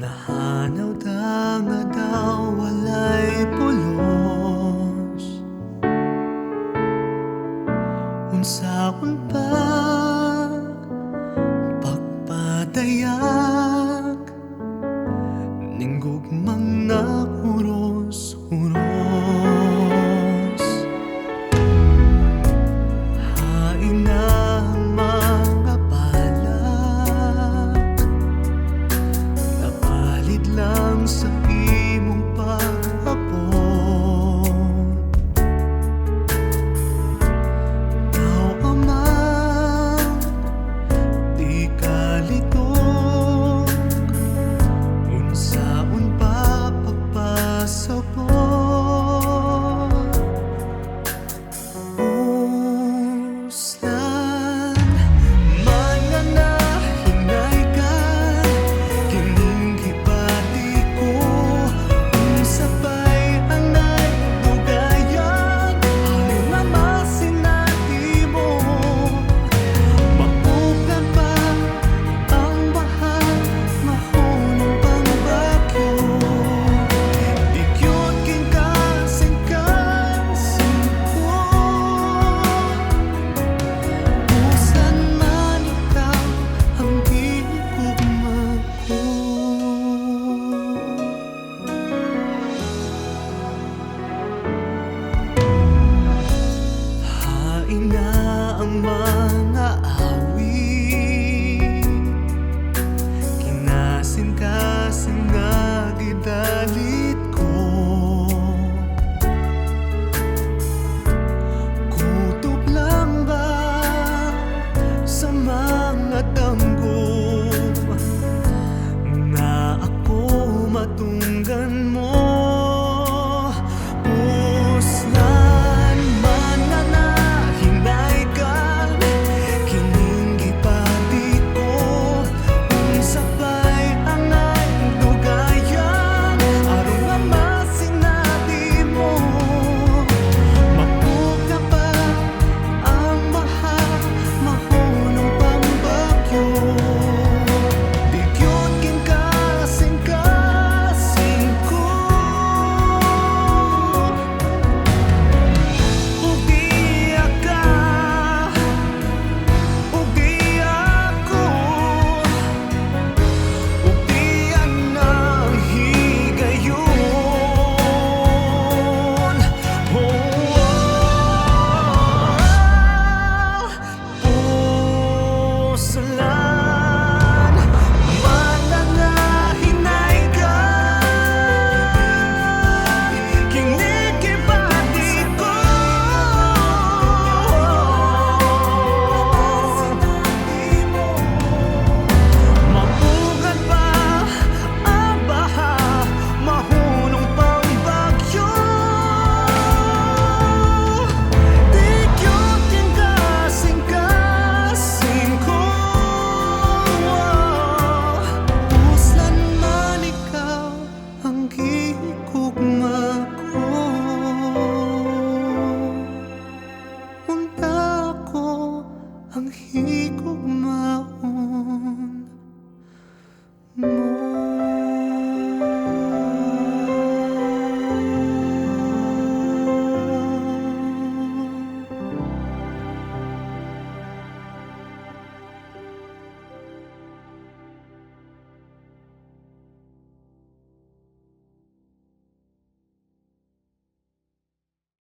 Nahanaw daw na daw walay pulos Unsaon pa pagpadayak Ninggugmang na uros, uros ina ang